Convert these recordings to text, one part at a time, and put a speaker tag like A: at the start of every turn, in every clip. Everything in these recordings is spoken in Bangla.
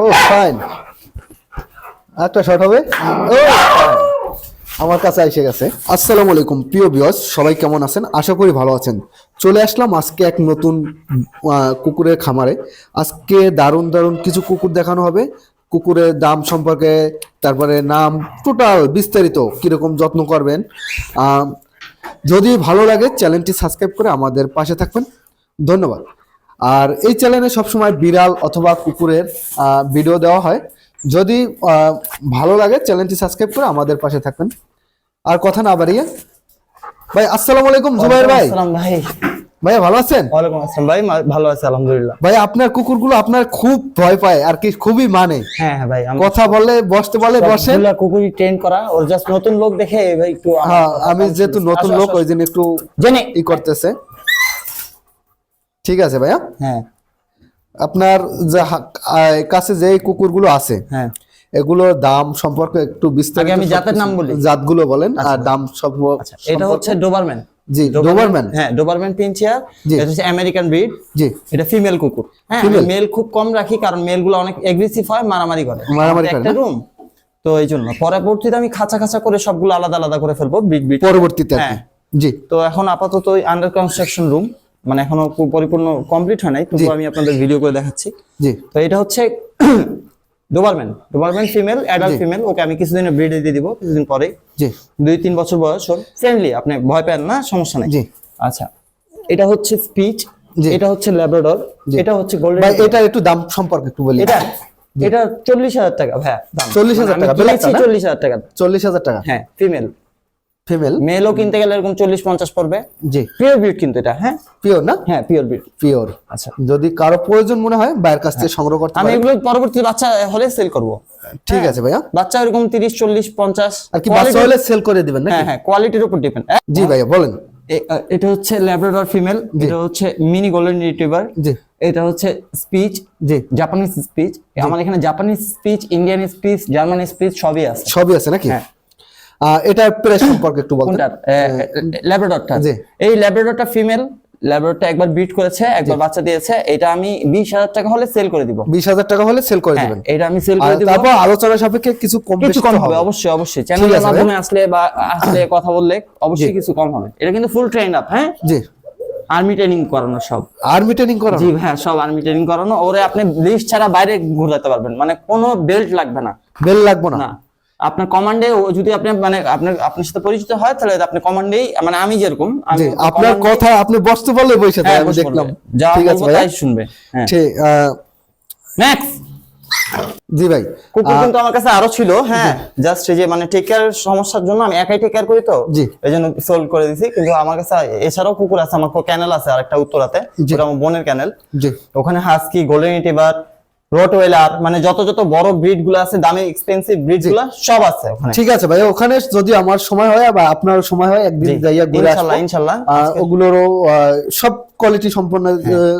A: ও ফাইন একটা শট হবে? আমার কাছে এসে গেছে। আসসালামু আলাইকুম, প্রিয় বিয়স সবাই কেমন আছেন? আশা করি ভালো আছেন। চলে আসলাম আজকে এক নতুন কুকুরের খামারে। আজকে দারুণ দারুণ কিছু কুকুর দেখানো হবে। কুকুরের দাম সম্পর্কে, তারপরে নাম টোটাল বিস্তারিত, কীরকম যত্ন করবেন। যদি ভালো লাগে চ্যানেলটি সাবস্ক্রাইব করে আমাদের পাশে থাকবেন। ধন্যবাদ। আর এই চ্যানেলে সবসময় বিড়াল অথবা কুকুরের ভিডিও দেওয়া হয়। যদি ভালো লাগে চ্যানেলটি সাবস্ক্রাইব করে আমাদের পাশে থাকবেন। আর কথা না বাড়িয়ে ভাই আসসালামু আলাইকুম জুবাইর ভাই।
B: ভাই।
A: ভাইয়া ভালো আছেন?
B: ওয়ালাইকুম আসসালাম ভাই ভালো আছে আলহামদুলিল্লাহ।
A: ভাই আপনার কুকুরগুলো আপনার খুব ভয় পায় আর কি খুবই মানে।
B: হ্যাঁ হ্যাঁ ভাই
A: কথা বলে বসতে বলে
B: সবগুলা কুকুরই ট্রেন করা ওর জাস্ট নতুন লোক দেখে ভাই একটু
A: হ্যাঁ আমি যেহেতু নতুন লোক ওই জন্য একটু
B: জেনে
A: ই করতেছে। ঠিক আছে ভাইয়া?
B: হ্যাঁ।
A: আপনার যে কাছে যে কুকুরগুলো আছে
B: হ্যাঁ।
A: এগুলোর দাম সম্পর্কে একটু বিস্তারিত
B: আমি জাতের নাম বলি।
A: জাতগুলো বলেন আর দাম
B: আচ্ছা এটা হচ্ছে ডোবারম্যান
A: জি ডোবারম্যান
B: হ্যাঁ ডোবারম্যান পিনচিয়ার এটা হচ্ছে আমেরিকান ব্রিড
A: জি।
B: এটা ফিমেল কুকুর। হ্যাঁ মেল খুব কম রাখি কারণ মেলগুলো অনেক এগ্রেসিভ হয় মারামারি করে।
A: মারামারি করে,
B: একটা রুম তো এই জন্য পরবর্তীতে আমি খাঁচা খাঁচা করে সবগুলো আলাদা আলাদা করে ফেলব বিট বিট
A: পরবর্তীতে
B: হ্যাঁ।
A: জি।
B: তো এখন আপাতত আন্ডার কনস্ট্রাকশন রুম মানে এখনও পরিপূর্ণ কমপ্লিট হয় নাই কিন্তু আমি আপনাদের ভিডিও করে দেখাচ্ছি।
A: জি।
B: তো এটা হচ্ছে Doberman Doberman female adult female okay আমি কিছুদিনে ব্রিডে দিয়ে দিব কিছুদিন পরে
A: জি।
B: দুই তিন বছর বয়স ওর। ফ্রেন্ডলি আপনি ভয় পান না সমস্যা নেই।
A: জি।
B: আচ্ছা এটা হচ্ছে স্পিচ। এটা হচ্ছে ল্যাব্রাডর এটা হচ্ছে গোল্ডেন
A: ভাই এটা একটু দাম সম্পর্কে একটু বলি।
B: এটা? এটা চল্লিশ হাজার টাকা হ্যাঁ
A: 40,000 টাকা, বেলাকটা না?
B: চল্লিশ হাজার টাকা।
A: চল্লিশ হাজার টাকা।
B: হ্যাঁ ফিমেল
A: ফিমেল
B: মেলও কিনতে গেলে এরকম চল্লিশ পঞ্চাশ পড়বে।
A: জি।
B: পিওর ব্রিড কিন্তু এটা হ্যাঁ?
A: পিওর না?
B: হ্যাঁ পিওর ব্রিড
A: পিওর
B: আচ্ছা।
A: যদি কারও প্রয়োজন মনে হয় বাইরের কাছ থেকে সংগ্রহ করতে
B: আমি এগুলো পরবর্তী বাচ্চা হলে সেল করব।
A: ঠিক আছে ভাইয়া।
B: বাচ্চা এরকম তিরিশ চল্লিশ পঞ্চাশ।
A: আর কি বাচ্চা হলে সেল করে দিবেন
B: হ্যাঁ হ্যাঁ কোয়ালিটির উপর ডিপেন্ড
A: জি ভাইয়া বলেন।
B: এটা হচ্ছে ল্যাব্রাডর ফিমেল এটা হচ্ছে মিনি গোল্ডেন রিট্রিভার
A: জি।
B: এটা হচ্ছে স্পিচ
A: জি।
B: জাপানিজ স্পিচ আমার এখানে Japanese speech Indian speech German speech সবই আছে।
A: সবই আছে নাকি?
B: হ্যাঁ।
A: এটার প্রাইস সম্পর্কে একটু বলতেন
B: কোনটার ল্যাব্রাডরটা। এই ল্যাব্রাডরটা ফিমেল ল্যাব্রাডরটা একবার বিট করেছে একবার বাচ্চা দিয়েছে এটা আমি বিশ হাজার টাকা হলে সেল করে দিব।
A: বিশ হাজার টাকা হলে সেল করে
B: হ্যাঁ,
A: দিবেন।
B: এটা আমি সেল করে দিব।
A: তারপর আলোচনা সাপেক্ষে কিছু কম
B: কিছু
A: বেশি
B: কম হবে অবশ্যই অবশ্যই। চ্যানেলের মাধ্যমে আসলে বা আসলে কথা বললে অবশ্যই কিছু কম হবে। এটা কিন্তু ফুল ট্রেন আপ হ্যাঁ?
A: জি।
B: আর্মি ট্রেনিং করানো সব।
A: আর্মি ট্রেনিং করা
B: জি হ্যাঁ সব আর্মি ট্রেনিং করানো। ওরে আপনি লিস্ট ছাড়া বাইরে ঘুরাতে পারবেন। মানে কোনো বেল্ট লাগবে না।
A: বেল্ট লাগবে না।
B: আপনার কমান্ডে যদি আপনি মানে আপনার আপনার সাথে পরিচিত হয় তাহলে আপনি কমান্ডেই মানে আমি যেরকম আমি
A: আপনার কথা আপনি বসতে পারলে বসে
B: হ্যাঁ,
A: আমি দেখলাম।
B: যা
A: ঠিক আছে
B: তাই শুনবে হ্যাঁ।
A: ঠিক
B: নেক্সট
A: জি ভাই
B: কুকুর কিন্তু আমার কাছে আরও ছিল হ্যাঁ জাস্ট এই যে মানে টেক কেয়ার সমস্যার জন্য আমি একাই টেক কেয়ার করি তো। এই জন্য সোল্ড করে দিছি কিন্তু আমার কাছে এছাড়াও কুকুর আছে আমার ক্যানেল আছে আরেকটা উত্তরাতে। ওটা আমার বোনের ক্যানেল
A: জি।
B: ওখানে হাস্কি গোল্ডেন রিট্রিভার রোটওয়েলার মানে যত যত বড় ব্রিডগুলো আছে দামি এক্সপেন্সিভ ব্রিডগুলো সব আছে ওখানে।
A: ঠিক আছে ভাই ওখানে যদি আমার সময় হয় বা আপনার সময় হয় একদিন। যাইয়া ঘুরে ইনশাআল্লাহ
B: ইনশাল্লাহ
A: আহ, ওগুলোরও সব কোয়ালিটি সম্পন্ন
B: হ্যাঁ।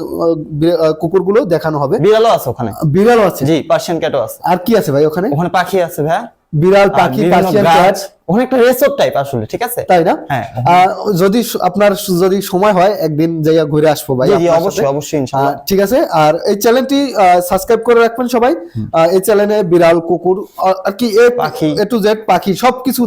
A: কুকুরগুলো দেখানো হবে।
B: বিড়ালও আছে ওখানে।
A: বিড়ালও আছে?
B: জি পার্সিয়ান ক্যাটও আছে।
A: আর কি আছে ভাই ওখানে?
B: ওখানে পাখি আছে ভাই।
A: বিড়াল পাখি পার্সিয়ান। ক্যাট।
B: ওখানে একটা রেসোর্ট টাইপ আসলে ঠিক আছে?
A: তাই না?
B: হ্যাঁ।
A: যদি আপনার যদি সময় হয় একদিন যাইয়া ঘুরে আসব ভাই
B: অবশ্যই অবশ্যই ইনশাল্লাহ।
A: আহ, ঠিক আছে? আর এই চ্যানেলটি সাবস্ক্রাইব করে রাখবেন সবাই। এই চ্যানেলে বিড়াল কুকুর আর কি এ
B: পাখি।
A: এ টু জেড পাখি সবকিছু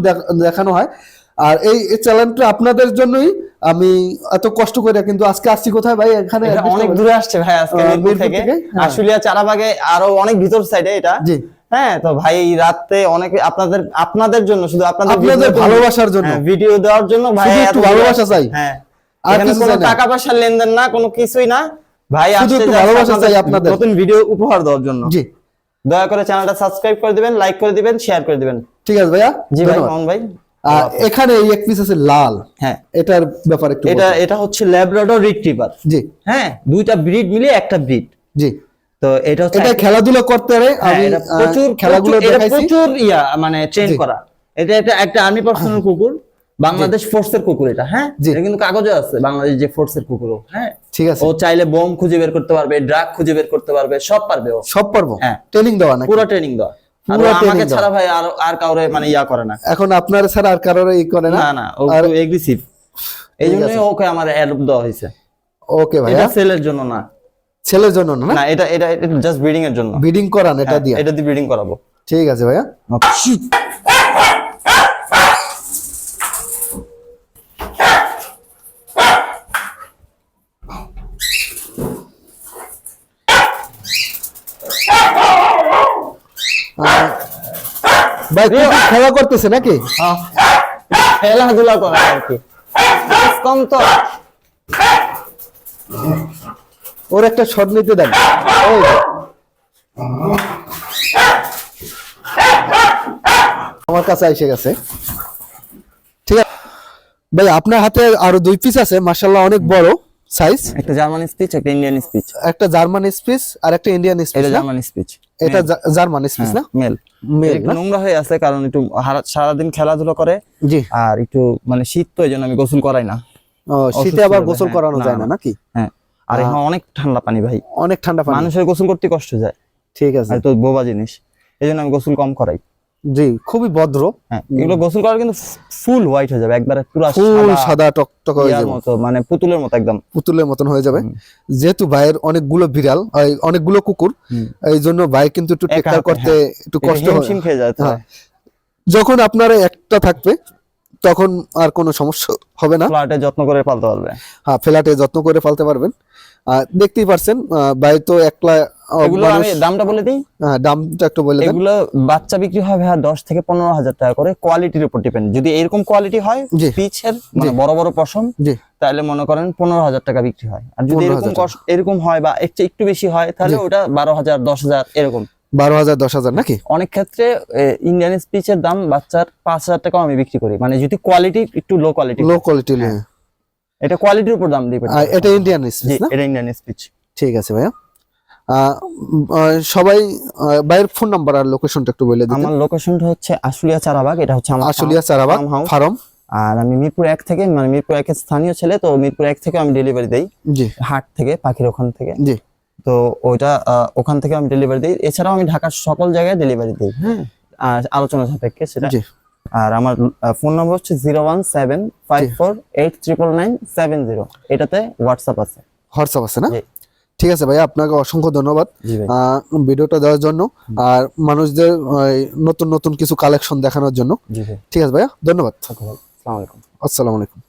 A: দেখানো হয়। আর এই চ্যানেলটা আপনাদের জন্যই আমি এত কষ্ট করে কিন্তু আজকে আসছি কোথায় ভাই? এখানে
B: অনেক দূরে আসছে ভাই আজকে মিরপুর থেকে,
A: হ্যাঁ।
B: আশুলিয়া চারাবাগে আরও অনেক ভিতর সাইডে এটা।
A: জি।
B: হ্যাঁ তো ভাই এই রাতে অনেক আপনাদের আপনাদের জন্য শুধু আপনাদের
A: আপনাদের ভালোবাসার জন্য।
B: হ্যাঁ, ভিডিও দেওয়ার জন্য ভাই এত
A: একটু ভালোবাসা চাই।
B: হ্যাঁ
A: আর
B: কোনো টাকা পয়সা লেনদেন না কোনো কিছুই না। ভাই
A: শুধু একটু ভালোবাসা চাই
B: আপনাদের। নতুন ভিডিও উপহার দেওয়ার জন্য।
A: জি।
B: দয়া করে চ্যানেলটা সাবস্ক্রাইব করে দিবেন লাইক করে দিবেন শেয়ার করে দিবেন।
A: ঠিক আছে ভাইয়া
B: জি ভাই। মোহন ভাই।
A: আর এখানে এই এক পিস আছে লাল।
B: হ্যাঁ।
A: এটার ব্যাপারে একটু
B: এটা এটা হচ্ছে ল্যাব্রাডর রিট্রিভার
A: জি।
B: হ্যাঁ দুইটা ব্রিড মিলিয়ে একটা ব্রিড
A: জি।
B: তো এটা হচ্ছে
A: এটা খেলাধুলা করতে পারে
B: হ্যাঁ,
A: আমি
B: প্রচুর
A: খেলাগুলো দেখাইছি।
B: প্রচুর ইয়া মানে ট্রেন করা। এটা একটা একটা আর্মি পার্সোনাল কুকুর বাংলাদেশ ফোর্সের কুকুর এটা হ্যাঁ? এটা কিন্তু কাগজে আছে বাংলাদেশ যে ফোর্সের কুকুর হ্যাঁ?
A: ঠিক আছে।
B: ও চাইলে বোম খুঁজে বের করতে পারবে ড্রাগ খুঁজে বের করতে পারবে সব পারবে ও।
A: সব পারব?
B: হ্যাঁ।
A: ট্রেনিং দেওয়া নাকি?
B: পুরো ট্রেনিং দেওয়া। আমাকে ছাড়া ভাই আর আর কাউরে মানে ইয়া করে না।
A: এখন আপনার ছাড়া আর কারোর ই করে না?
B: না না ও এগ্রেসিভ এই জন্যই ওকে আমার অ্যাডপ্ট দেওয়া হয়েছে।
A: ওকে ভাইয়া।
B: এটা সেলের জন্য না।
A: ছেলের জন্য না
B: না? এটা এটা জাস্ট ব্রিডিং এর জন্য।
A: ব্রিডিং করান এটা
B: হ্যাঁ,
A: দিয়ে।
B: এটা দিয়ে ব্রিডিং করাবো।
A: ঠিক আছে ভাইয়া। ভাই খেলা করতেছে নাকি?
B: হ্যাঁ। খেলাধুলা করে আর কি। কম তো।
A: ওর একটা শট নিতে দেন। আমার কাছে এসে গেছে। ঠিক আছে। ভাই আপনার হাতে আরও দুই পিস আছে মার্শাল্লাহ অনেক বড় সাইজ
B: একটা জার্মান স্পিচ একটা ইন্ডিয়ান স্পিচ
A: একটা জার্মান স্পিচ আর একটা ইন্ডিয়ান স্পিচ
B: এটা জার্মান স্পিচ
A: এটা জার্মান স্পিচ না?
B: মেল
A: মেল
B: নোংরা হয়ে আছে কারণ একটু সারাদিন খেলাধুলা করে।
A: জি।
B: আর একটু মানে শীত তো এই জন্য আমি গোসল করাই না।
A: ও, শীতে আবার গোসল করানো যায় না
B: না।
A: নাকি?
B: হ্যাঁ। আর এখন অনেক ঠান্ডা পানি ভাই।
A: অনেক ঠান্ডা পানি।
B: মানুষের গোসল করতে কষ্ট যায়।
A: ঠিক আছে।
B: আর তো বোবা জিনিস। এই জন্য আমি গোসল কম করাই।
A: জি খুবই ভদ্র।
B: হ্যাঁ এগুলো গোসল করার কিন্তু ফুল হোয়াইট হয়ে যাবে। একবারে পুরো
A: ফুল সাদা টকটক হয়ে যাবে।
B: মতো মানে পুতুলের মতো একদম।
A: পুতুলের মতন হয়ে যাবে। যেহেতু ভাইয়ের অনেকগুলো বিড়াল অনেকগুলো কুকুর এই জন্য ভাই কিন্তু একটু
B: হাতে,
A: করতে একটু
B: একটু
A: কষ্ট হয়। হ্যাঁ। যখন আপনার একটা থাকবে তখন আর কোনো সমস্যা হবে না।
B: ফ্ল্যাটে যত্ন করে পালতে পারবে।
A: হ্যাঁ ফ্ল্যাটে যত্ন করে ফেলতে পারবেন। দেখতেই পারছেন ভাই তো একলা
B: এগুলো আমি দামটা বলে দিই।
A: হ্যাঁ, দামটা একটু বলে দেন।
B: এগুলো বাচ্চা বিক্রি হয় ভাইয়া দশ থেকে পনেরো হাজার টাকা করে। কোয়ালিটির উপর ডিপেন্ড যদি এরকম কোয়ালিটি হয়। পিচের মানে বড় বড় পশম
A: জি।
B: তাহলে মনে করেন পনেরো হাজার টাকা বিক্রি হয়। আর যদি এরকম এরকম হয় বা একটু একটু বেশি হয় তাহলে ওটা বারো হাজার দশ হাজার এরকম।
A: বারো হাজার দশ হাজার নাকি?
B: অনেক ক্ষেত্রে ইন্ডিয়ান স্পিচের দাম বাচ্চার পাঁচ হাজার টাকাও আমি বিক্রি করি। মানে যদি কোয়ালিটি একটু লো কোয়ালিটি
A: লো কোয়ালিটি
B: এটা কোয়ালিটির উপর দাম দিবে
A: এটা ইন্ডিয়ান স্পিচ না?
B: এটা ইন্ডিয়ান স্পিচ
A: ঠিক আছে ভাইয়া। সবাই ভাইয়ের ফোন নাম্বার আর লোকেশনটা একটু বলে দিন
B: আমার লোকেশনটা হচ্ছে আশুলিয়া চারাবাগ এটা হচ্ছে আমার
A: আশুলিয়া চারাবাগ। ফার্ম।
B: আর আমি মিরপুর এক থেকে মানে মিরপুর একের স্থানীয় ছেলে তো মিরপুর এক থেকে আমি ডেলিভারি দেই।
A: জি।
B: হাট থেকে পাখির ওখান থেকে।
A: জি।
B: তো ওইটা ওখান থেকে আমি ডেলিভারি দিই। এছাড়াও আমি ঢাকার সকল জায়গায় ডেলিভারি দিই হ্যাঁ? আর আলোচনা সাপেক্ষে সেটা। আর আমার ফোন নম্বর হচ্ছে zero one seven five four eight triple nine seven zero এটাতে হোয়াটসঅ্যাপ আছে।
A: হোয়াটসঅ্যাপ আছে না। ঠিক আছে ভাই আপনাকে অসংখ্য ধন্যবাদ। ভিডিওটা দেওয়ার জন্য। আর মানুষদের নতুন নতুন কিছু কালেকশন দেখানোর জন্য। ঠিক আছে ভাইয়া ধন্যবাদ।
B: আসসালামু আলাইকুম।
A: আসসালামু আলাইকুম।